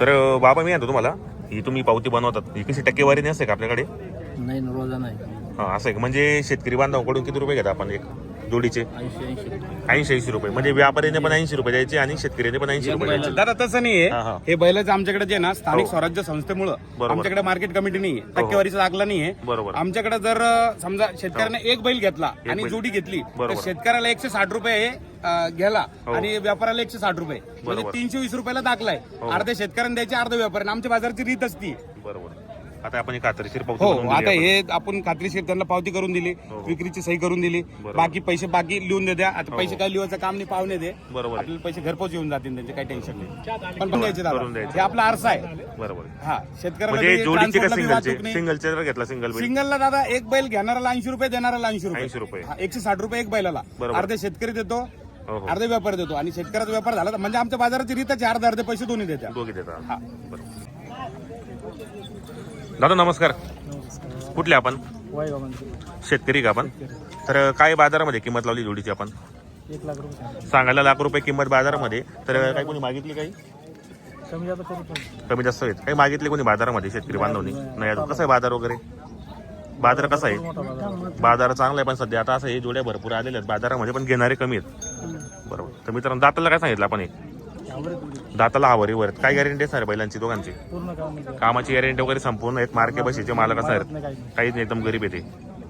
तर बाबा मी म्हणतो तुम्हाला ही तुम्ही पावती बनवतात ही कशी टक्केवारी नसते का आपल्याकडे? नाही न रोजा नाही. हा असं आहे का? म्हणजे शेतकरी बांधवाकडून किती रुपये घेता आपण एक? जोडीचे ऐंशी ऐंशी रुपये म्हणजे व्यापाऱ्याने पण ऐंशी रुपये द्यायचे आणि शेतकऱ्याने पण ऐंशी रुपये द्यायचे दादा तसं हा, नाहीये हा. हे बैलाचं आमच्याकडे जे आहे ना स्थानिक हो. स्वराज्य संस्थेमुळं बरोबर. आमच्याकडे मार्केट कमिटी नाहीये टक्केवारीचा लागला नाहीये बरोबर आमच्याकडे जर अं, समजा शेतकऱ्याने एक बैल घेतला आणि बैल. जोडी घेतली तर बरोबर. शेतकऱ्याला एकशे साठ रुपये अं, घ्याला हो. आणि व्यापाऱ्याला एकशे साठ रुपये म्हणजे बरोबर. तीनशे वीस रुपयाला दाखलाय हो. अर्ध्या शेतकऱ्यांना द्यायचे अर्ध्या व्यापाऱ्यांना आमच्या बाजाराची रीत असती बरोबर आता आपण एक खात्रीशीर पावती हो बनवून आता दिली हे आपण खात्रीशीर त्यांना पावती करून दिली हो. विक्रीची सही करून दिली बरोबर. बाकी पैसे बाकी लिहून देत्या आता हो. पैसे काय लिहायचं काम नाही पाहुणे दे आपण. बरोबर आहे. आपल्याला पैसे घरपोच येऊन जातील त्यांचे काही टेन्शन नाही पण द्यायचे करून दादा द्यायचे. हे आपला आरसा आहे बरोबर आहे. हा शेतकऱ्याला म्हणजे जोडीचे का सिंगलचे. सिंगलचे जर घेतला सिंगल बिल सिंगलला दादा एक बैल घेणाराला ऐंशी रुपये देणाराला ऐंशी रुपये 80 रुपये. हा, एकशे साठ रुपये एक बैलाला बरोबर. अर्धे शेतकरी देतो हो हो अर्धे व्यापारी देतो आणि शेतकऱ्याचा व्यापार झाला तर म्हणजे आमच्या बाजाराची रीतच आहे, अर्धे अर्धे पैसे दोन्ही देतात दोघे देतात हा. दादा नमस्कार. कुठले आपण? शेतकरी का आपण? तर काय बाजारामध्ये किंमत लावली जोडीची आपण? एक लाख रुपये सांगायला लाख रुपये किंमत बाजारामध्ये. तर काही कोणी मागितली काही? कमी जास्त कमी जास्त आहेत. काही मागितले कोणी बाजारामध्ये शेतकरी बांधवनी? नाही अजून कसं आहे बाजार वगैरे? बाजार कसा आहे? बाजार चांगला आहे पण सध्या आता असं हे जोड्या भरपूर आलेल्या आहेत. बाजारामध्ये पण घेणारे कमी आहेत. बरोबर. तर मित्रांनो दाताला काय सांगितलं आपण हे? दाताला हवरीवर आहेत. काय गॅरंटी असणार बैलांची दोघांची? कामाची गॅरंटी वगैरे संपूर्ण आहेत. मार्के बशीचे मालक असणार काहीच नाही एकदम गरीब येते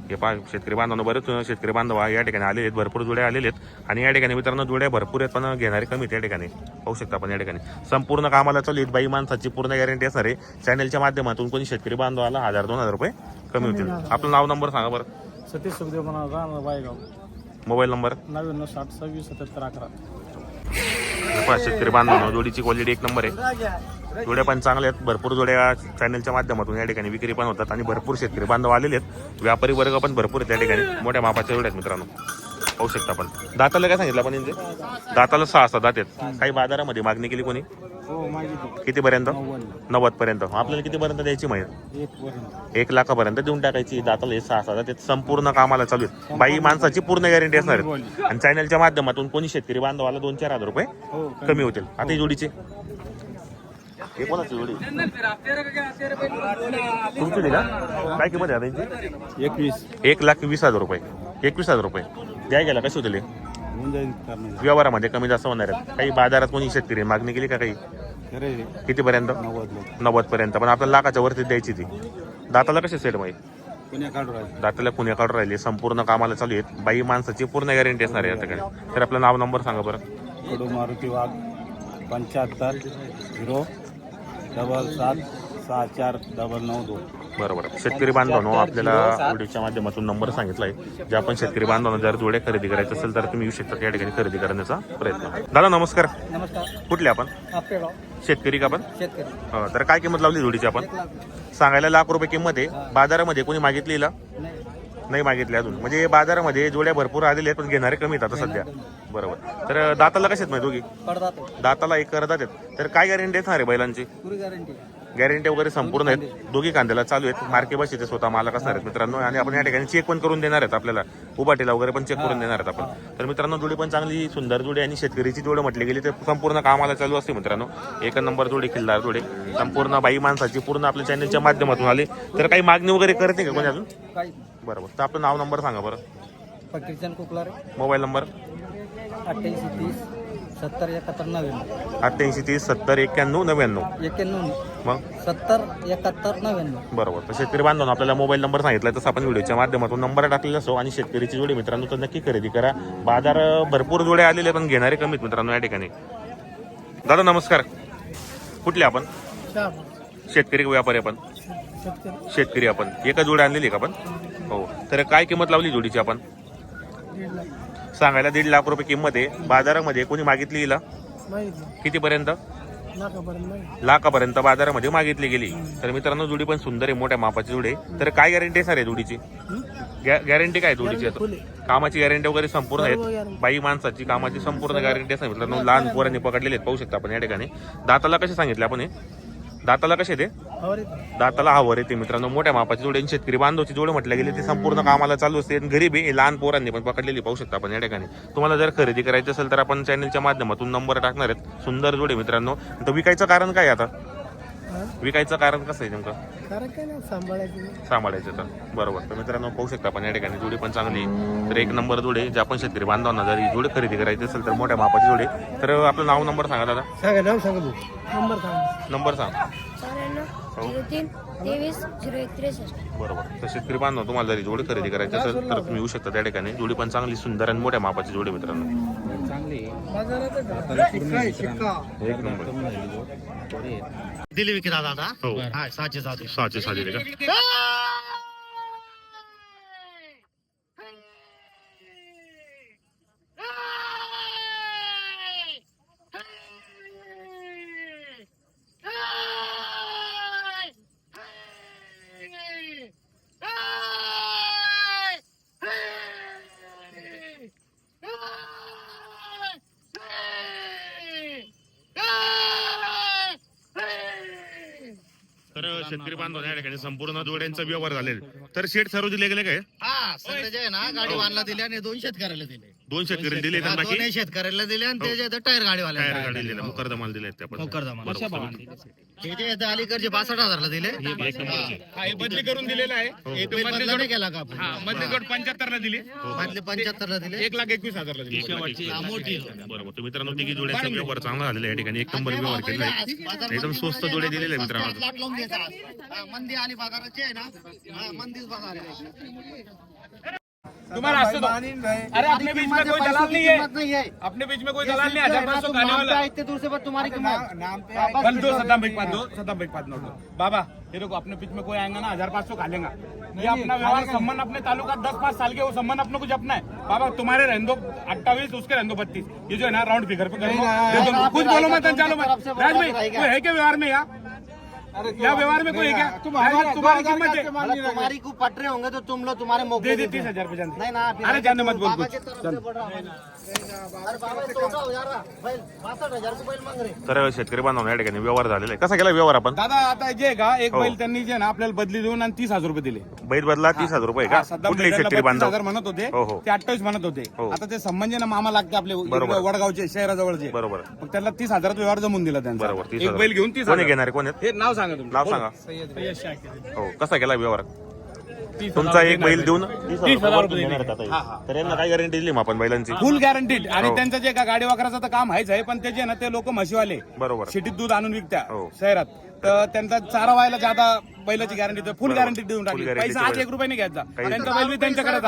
हे पहा शेतकरी बांधवांना बरेच शेतकरी बांधव या ठिकाणी आलेले आहेत भरपूर जोड्या आलेले आहेत. आणि या ठिकाणी मित्रांनो जोड्या भरपूर आहेत पण घेणारे कमी आहेत या ठिकाणी. पाहू शकता आपण या ठिकाणी. संपूर्ण कामाला चालू बाई माणसाची पूर्ण गॅरंटी असणार आहे. चॅनलच्या माध्यमातून कोणी शेतकरी बांधवाला हजार दोन हजार रुपये कमी होतील. आपलं नाव नंबर सांगा बरं. सतीश सुखदेव बायगाव. मोबाईल नंबर नव्याण्णव साठ सव्वीस सत्याहत्तर अकरा. पहा शेतकरी बांधवांनो जोडीची क्वालिटी एक नंबर आहे. जोड्या पण चांगल्या आहेत. भरपूर जोड्या चॅनलच्या माध्यमातून या ठिकाणी विक्री पण होतात आणि भरपूर शेतकरी बांधव आलेले आहेत. व्यापारी वर्ग पण भरपूर आहेत त्या ठिकाणी. मोठ्या मापाच्या जोड्या आहेत मित्रांनो. पाहू शकता आपण. दाताला काय सांगितलं आपण दाताला सहा असतात दात आहेत. काही बाजारामध्ये मागणी केली कोणी? हो माहिती किती पर्यंत नव्वद पर्यंत आपल्याला किती पर्यंत द्यायची माहिती एक पर्यंत एक लाखापर्यंत देऊन टाकायची. दाताला हे सहा सहा आहेत. संपूर्ण कामाला चालू आहेत बाई माणसाची पूर्ण गॅरंटी असणार आहेत. आणि चॅनलच्या माध्यमातून कोणी शेतकरी बांधवाला दोन चार हजार रुपये हो कमी. होतील. आता ही जोडीचे. हे कोणाची जोडी? तुमची दिली का? काय किंमत आहे आता यांची? एकवीस. एक लाख वीस हजार रुपये. एकवीस हजार रुपये. द्याय गेला कशी होतील करणार व्यवहारामध्ये कमी जास्त होणार आहेत. काही बाजारात कोणी शेतकरी मागणी केली का काही? कितीपर्यंत? नव्वद पर्यंत पण आपल्याला लाखाच्या वरती द्यायची ती. दाताला कसे सेट माहिती दाताला कुण्या काढून राहिले. संपूर्ण कामाला चालू आहेत. बाई माणसाची पूर्ण गॅरंटी असणार आहे ठिकाणी तर आपलं नाव नंबर सांगा बरं. कडू मारुती वाघ पंच्याहत्तर झिरो डबल सात सहा चार डबल नऊ दोन. बरोबर. शेतकरी बांधवांनो आपल्याला व्हिडिओच्या माध्यमातून नंबर सांगितलाय. जे आपण शेतकरी बांधवांना जर जोड्या खरेदी करायचं असेल तर तुम्ही येऊ शकता या ठिकाणी खरेदी करण्याचा प्रयत्न. दादा नमस्कार. नमस्कार. कुठले आपण? शेतकरी का आपण? हो, तर काय किंमत लावली जोडीची आपण? सांगायला लाख रुपये किंमत आहे. बाजारामध्ये कोणी मागितली हिला? नाही मागितली अजून. म्हणजे बाजारामध्ये जोड्या भरपूर आलेल्या आहेत पण घेणारे कमी आहेत आता सध्या. बरोबर. तर दाताला कसे आहेत माहिती दोघी? दाताला एक करतात आहेत. तर काय गॅरंटी असणार आहे बैलांची? पुरी गॅरंटी वगैरे संपूर्ण आहेत. दोघी कांद्याला चालू आहेत. मार्के बशीचे स्वतः मालक असणार आहेत मित्रांनो. आणि आपण या ठिकाणी चेक पण करून देणार आहेत आपल्याला. उभाटीला वगैरे पण चेक करून देणार आहेत आपण. तर मित्रांनो जोडी पण चांगली सुंदर जोडी आणि शेतकरीची जोड म्हटली गेली तर संपूर्ण कामाला चालू असते मित्रांनो. एक नंबर जोडी खिल्लार जोडी. संपूर्ण बाई माणसाची पूर्ण आपल्या चॅनलच्या माध्यमातून आली. तर काही मागणी वगैरे करते का कोणी अजून? काही बरोबर. तर आपलं नाव नंबर सांगा बरं. कुकलारे. Mobile number. अठ्ठ्याऐंशी तीस सत्तर एकाहत्तर नव्याण्णव. अठ्ठ्याऐंशी तीस सत्तर एक्क्याण्णव नव्याण्णव. एक्याण्णव मग? सत्तर एकाहत्तर नव्याण्णव. बरोबर. तर शेतकरी बांधवांना आपल्याला मोबाईल नंबर सांगितला तसं आपण व्हिडिओच्या माध्यमातून नंबर टाकलेला असो आणि शेतकरीची जोडी मित्रांनो तर नक्की खरेदी करा. बाजार अं, भरपूर जोडे आलेले पण घेणारे कमीत मित्रांनो या ठिकाणी. दादा नमस्कार. कुठले आपण? शेतकरी का व्यापारी आपण? शेतकरी. आपण. एका जोडी आणलेली का आपण? हो. तर काय किंमत लावली जोडीची आपण? सांगायला दीड लाख रुपये किंमत आहे. बाजारामध्ये कोणी मागितली हिला? कितीपर्यंत? लाखापर्यंत बाजारामध्ये मागितली गेली. तर मित्रांनो जोडी पण सुंदर आहे मोठ्या मापाची जोडी तर काय गॅरंटी आहे सर आहे जोडीची गॅरंटी काय जोडीची आता? कामाची गॅरंटी वगैरे संपूर्ण आहेत. बाई माणसाची कामाची संपूर्ण गॅरंटी असते मित्रांनो. लहान पोरांनी पकडलेले आहेत पाहू शकता आपण या ठिकाणी. दाताला कसे सांगितले आपण हे? दाताला कसे ते? दाताला हावर येते मित्रांनो. मोठ्या मापाची जोडी आणि शेतकरी बांधवची जोड म्हटलं गेली ती संपूर्ण कामाला चालू असते. आणि गरीब आहे लहान पोरांनी पण पकडलेली पाहू शकता आपण या ठिकाणी. तुम्हाला जर खरेदी करायची असेल तर आपण चॅनलच्या माध्यमातून नंबर टाकणार आहेत. सुंदर जोडी मित्रांनो. तर विकायचं कारण काय आता? विकायचं कारण कसं आहे नेमकं? कारण काय नाही सांभाळायचं सांभाळायचं तर. बरोबर. तर मित्रांनो पाहू शकता आपण या ठिकाणी जोडी पण चांगली आहे. तर एक नंबर जोडे जे आपण शेतकरी बांधवांना जरी जोडे खरेदी करायची असेल तर मोठ्या मापाची जोडे तर आपलं नाव नंबर सांगा दादा. सांगा नाव सांगा भाऊ. नंबर सांगा. नंबर सांग. चौऱ्याण्णव झिरो तीन तेवीस झिरो एक त्रेसष्ट बरोबर. तर शेतकरी बांधव तुम्हाला जरी जोडी खरेदी करायची असेल तर तुम्ही येऊ शकता त्या ठिकाणी. जोडी पण चांगली सुंदर आणि मोठ्या मापाची जोडी मित्रांनो. दिली विक्री दादा. हो हा सहाशे सात सहाशे सहा दिले का शेतकरी बांधव या ठिकाणी संपूर्ण जोड्यांचा व्यवहार झालेला. तर शेठ सर्व दिले गेले काय? हा सगळे आहे ना गाडी वाहनला दिली आणि दोन शेतकऱ्याला दिले. दोन शेतकरी दिले हा, तर बाकी दोन शेतकऱ्याला दिले आणि ते जे आहे ते टायर गाडीवाले टायर गाडी दिले मुकरदमाल दिले त्या पण मुकरदमाल. हे जे आहे अलीकडचे बासष्ट हजारला दिले. एक नंबरचे. हा. हे बदली करून दिलेला आहे. हो. एक बदला नाही केला का आपण? हा जोड पंच्याहत्तर ला दिली. मधले दिले? एक लाख एकवीस हजारला दिली. एक नंबरची. हा, मोठी. बरोबर. तर मित्रांनो तिघी जोड्यांचा व्यवहार चांगला झालेला आहे या ठिकाणी. एक नंबर व्यवहार केला आहे. एकदम स्वस्त जोडे दिलेले आहे मित्रांनो. लाट लावून घ्यायचा. हा, मंदी आली बाजाराची आहे ना. हा, मंदीच बाजार आहे. तुम्हारा रास्ते दो अरे अपने बीच में कोई दलाल नहीं है। है। अपने बीच में कोई दलाल नहीं हज़ार पाँच सौ खाने वाला। इतने दूर से बस तुम्हारी दो सद्दाम भाई पाँच दो भाई नोट दो बाबा ये देखो अपने बीच में कोई आएगा ना हज़ार पाँच सौ खा लेगा ये अपना व्यवहार संबंध अपने तालुका दस पाँच साल के वो संबंध अपने कुछ अपना है। बाबा तुम्हारे रहने दो अट्ठाईस उसके रहने दो बत्तीस। ये जो है ना राउंड फिगर पे कुछ बोलो मत चलो मत। राज भाई है क्या व्यवहार में यहाँ या व्यवहार में कोई है क्या? तुम्हारी तुम्हारी कीमत है। तुम्हारी को पट रहे होंगे तो तुम लोग तुम्हारे मौके दे दी तीस। हजार जान। नहीं ना अरे जाने मत बोल बाबा कुछ के तरफ से बढ़ रहा। है। शेतकरी बांधव या ठिकाणी व्यवहार झालेला आहे. कसा केला व्यवहार आपण? दादा आता जे आहे का? एक हो. बैल त्यांनी जे ना आपल्याला बदली देऊन आणि तीस हजार रुपये दिले. बैल बदला तीस हजार रुपये का? हा, कुठले शेतकरी 32 हजार बांधव म्हणत होते. हो. ते अठ्ठावीस म्हणत होते. आता ते संबंध ना मामा लागते आपले वडगावचे शहराजवळचे. बरोबर. मग त्याला तीस हजारात व्यवहार जमून दिला त्यांचा. बरोबर एक बैल घेऊन तीस घेणार कोण आहेत हे नाव सांगा तुम्ही नाव सांगा सय्यद शाकीर. हो कसा केला व्यवहार तीस तुमचा हजार एक बैल देऊन तीस हजार हजार रुपये रुपये देणार दिले. आहेत आता हा, हे. हा. तर यांना काय गॅरंटी दिली मग आपण बैलांची फुल गॅरंटीड आणि हो. त्यांचं जे का गाडी वाकराचं तर काम आहेच आहे पण ते जे ना ते लोक म्हशीवाले बरोबर सिटीत दूध आणून विकत्या हो. शहरात तर त्यांचा चारा व्हायला ज्यादा बैलाची गॅरंटी फुल बरोबर. गॅरंटी देऊन टाकली. guarantee पैसा आज एक रुपये नाही घ्यायचा काही त्यांचा बैल बी त्यांच्याकडे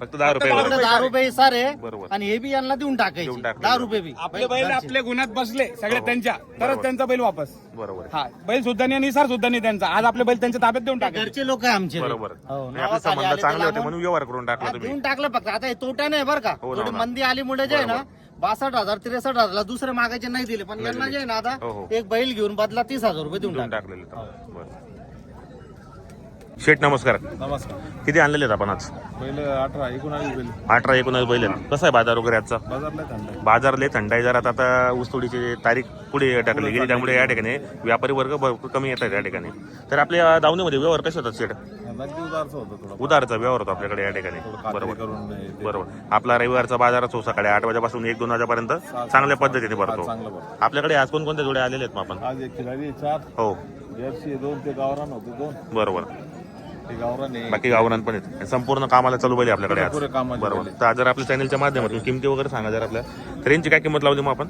फक्त दहा रुपये. दहा रुपये सारे बरोबर. आणि हे बी यांना देऊन देऊन टाकायचे टाकले. दहा रुपये बी. आपले बैल आपले गुन्ह्यात बसले सगळे त्यांच्या. तरच त्यांचा बैल वापस. बरोबर. हा बैल सुद्धा नाही आणि इसार सुद्धा नाही त्यांचा. आज आपले बैल त्यांच्या ताब्यात देऊन टाकायचे घरचे लोक आहे आमचे. बरोबर. हो, आणि आपले नावाखाली संबंध आले चांगले होते लांबून- म्हणून व्यवहार करून टाकला हा, तुम्ही. देऊन टाकलं फक्त. आता हे तोटा नाही बरं का. हो ना, थोडी हो ना. मंदी आलीमुळे जे आहे ना बासष्ट हजार त्रेसष्ट हजारला दुसरे मागायचे नाही दिले पण यांना जे आहे ना हो, आता हो. एक बैल घेऊन बदला तीस हजार रुपये देऊन देऊन टाक टाकलेले तर. बरं. शेठ नमस्कार. नमस्कार. किती आणलेले आहेत आपण आज? पहिले अठरा एकोणावीस बैल. अठरा एकोणावीस बैल आहेत. कसा आहे बाजार वगैरे आजचा? बाजारला बाजार लय थंड आहे. जरा आता ऊसतोडीची तारीख पुढे टाकली गेली त्यामुळे या ठिकाणी व्यापारी वर्ग भरपूर कमी येतात या ठिकाणी. तर आपल्या दावणीमध्ये व्यवहार कसे होतात शेठ? नगदी उदारचं होतं थोडं उदारचा व्यवहार होतो आपल्याकडे या ठिकाणी. बरोबर. करून नाही ते. बरोबर. आपला रविवारचा बाजार असतो सकाळी आठ वाजेपासून एक दोन वाजेपर्यंत चांगल्या पद्धतीने भरतो. चांगलं बरं आपल्याकडे आज कोणकोणते जोडे आलेले आहेत मग आपण? आज एक खिलाडी चार. हो. जर्सी दोन ते गावरान होते दोन. बरोबर. बाकी गावरान पण आहेत. संपूर्ण कामाला चालू बैल आपल्याकडे आज. बरोबर. तर जर आपल्या चॅनलच्या माध्यमातून किमती वगैरे सांगा जर आपल्या. तर यांची काय किंमत लावली मग आपण?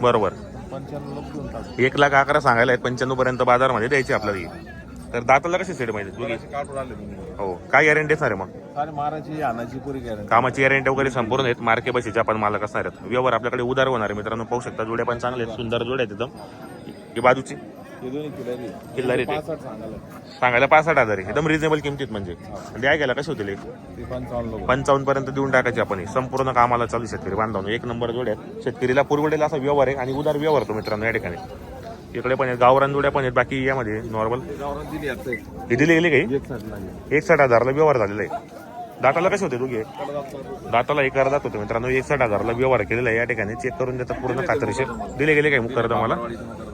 बरोबर. एक लाख अकरा सांगायला आहेत. पंच्याण्णव पर्यंत बाजारमध्ये द्यायची आपल्याला ही. तर दाताला कशी सेट माहिती दोघी हो. काय गॅरंटी असणार आहे मग? कामाची गॅरंटी वगैरे संपूर्ण आहेत. मार्के बशीचे आपण मालक असणार आहेत. व्यवहार आपल्याकडे उदार होणार आहे. मित्रांनो पाहू शकता जोड्या पण चांगले आहेत. सुंदर जोड्या आहेत एकदम. ही बाजूची. हे दोन्ही ते. पासष्ट सांगायला सांगायला पासष्ट हजार आहे. एकदम रिजनेबल किमतीत म्हणजे. द्या गेला कसे होतील एक? ते पंचावन्न लोक. पंचावन्न पर्यंत देऊन टाकायची आपण ही. संपूर्ण कामाला चालू शेतकरी बांधवून. एक नंबर जोड्या आहेत. शेतकरीला पुरवडेला असा व्यवहार आहे आणि उदार व्यवहार तो मित्रांनो या ठिकाणी. इकडे पण आहेत. गावरान जोड्या पण आहेत. बाकी यामध्ये नॉर्मल गावरान दिली आता एक. हे दिली गेली काही? एक साठी लागेल. एकसठ हजारला व्यवहार झालेला आहे. दाताला कसे होते दोघे? दाताला एक अर्धात होते मित्रांनो. एकसठ हजारला व्यवहार केलेला आहे. या ठिकाणी चेक करून देतात पूर्ण खात्रीशीर. दिले गेले काय मुखर्द मला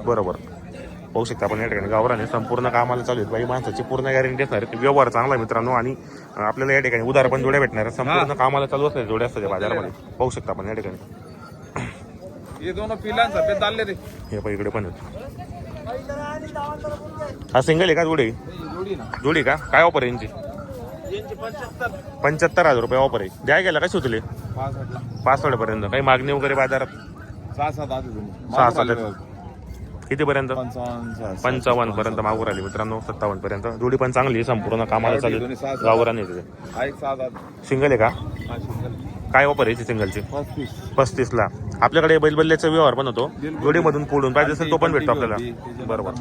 बरोबर. पाहू शकता आपण या ठिकाणी. गावराने संपूर्ण कामाला चालू आहेत. बाई माणसाची पूर्ण गॅरंटी असणार. व्यवहार चांगला मित्रांनो. आणि आपल्याला या ठिकाणी उदार पण जोड्या भेटणार. संपूर्ण कामाला चालू असणार जोड्या असतात बाजारामध्ये. पाहू शकता आपण या ठिकाणी. हे दोन पिलांचा ते चालले रे हे पण इकडे पण हा सिंगल आहे का जोडी? जोडी का? काय ऑफर आहे यांची? पंच्याहत्तर. हजार रुपये ऑफर आहे. द्या गेला कशी होतील पाच पर्यंत. काही मागणी वगैरे बाजारात? सहा सात सहा सात किती पर्यंत पंचावन्न पर्यंत मागून राहिली. मित्रांनो सत्तावन्न पर्यंत जोडी पण चांगली आहे संपूर्ण कामाला चालू आहे. गावरान आठ सिंगल आहे का? काय ऑफर आहे सिंगलची? पस्तीस. पस्तीस ला आपल्याकडे बैलबल्ल्याचा व्यवहार पण होतो. जोडीमधून फोडून पाहिजे असेल तो पण भेटतो आपल्याला. बरोबर.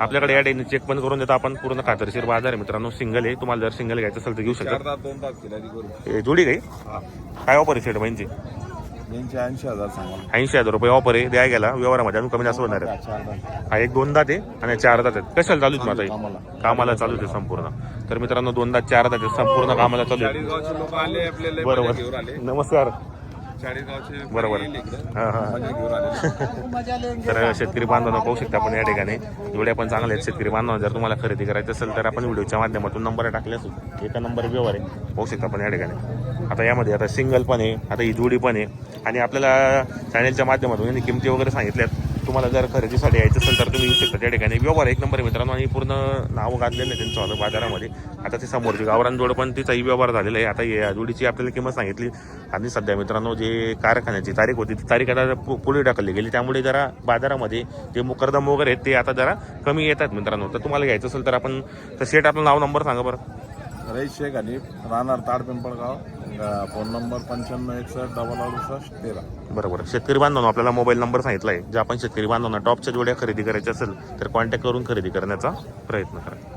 आपल्याकडे या डेनी चेक पण करून देतो आपण. पूर्ण खात्रीशीर बाजार आहे मित्रांनो. सिंगल आहे. तुम्हाला जर सिंगल घ्यायचं असेल तर घेऊ शकता. जोडी काही? काय ऑफर आहे शेट बाईंची यांचे ऐंशी हजार सांगा. ऐंशी हजार रुपये ऑफर आहे. द्या गेला. व्यवहारामध्ये अजून कमी जास्त होणार आहे हा एक दोन दात आहे आणि चार दात आहेत. कशाला चालू आहेत आता कामाला. कामाला चालू आहे संपूर्ण. तर मित्रांनो दोन दात चार दात आहेत. संपूर्ण कामाला चालू आहे चाळीसगावचे लोक आले आपल्याला घेऊन बरोबर. आले. नमस्कार. चाळीसगावचे बरोबर. येईल इकडं. हा हा. म्हणजे घेऊन आले. तर शेतकरी बांधवांना पाहू शकता आपण या ठिकाणी. जोड्या पण चांगल्या आहेत शेतकरी बांधवांना. जर तुम्हाला खरेदी करायचं असेल तर आपण व्हिडिओच्या माध्यमातून नंबर टाकले असेल एका नंबर व्यवहार आहे. पाहू शकता आपण या ठिकाणी. आता यामध्ये आता सिंगल पण आहे. आता ही जोडी पण आहे. आणि आपल्याला चॅनेलच्या माध्यमातून यांनी किमती वगैरे सांगितल्यात. तुम्हाला जर खरेदीसाठी यायचं असेल तर तुम्ही येऊ शकता. त्या ठिकाणी व्यवहार एक नंबर मित्रांनो आणि पूर्ण नावं घातलेलं आहे त्यांचं आलं बाजारामध्ये. आता ते समोरची गावरान जोड पण तिचाही व्यवहार झालेला आहे. आता या जोडीची आपल्याला किंमत सांगितली. आणि सध्या मित्रांनो जे कारखान्याची तारीख होती ती तारीख आता पु- पुढे ढकलली गेली. त्यामुळे जरा बाजारामध्ये जे मुकरदम वगैरे आहेत ते आता जरा कमी येतात मित्रांनो. तर तुम्हाला घ्यायचं असेल तर आपण तर सेट आपलं नाव नंबर सांगा बरं. रईस शेख हनीफ राहणार ताड पिंपळगाव फोन नंबर पंच्याण्णव एकसष्ट डबल अडुसष्ट तेरा. बरोबर. शेतकरी बांधवांनो आपल्याला मोबाईल नंबर सांगितला आहे ज्या आपण शेतकरी बांधवांना टॉपच्या जोड्या खरेदी करायच्या असेल तर कॉन्टॅक्ट करून खरेदी करण्याचा प्रयत्न करा.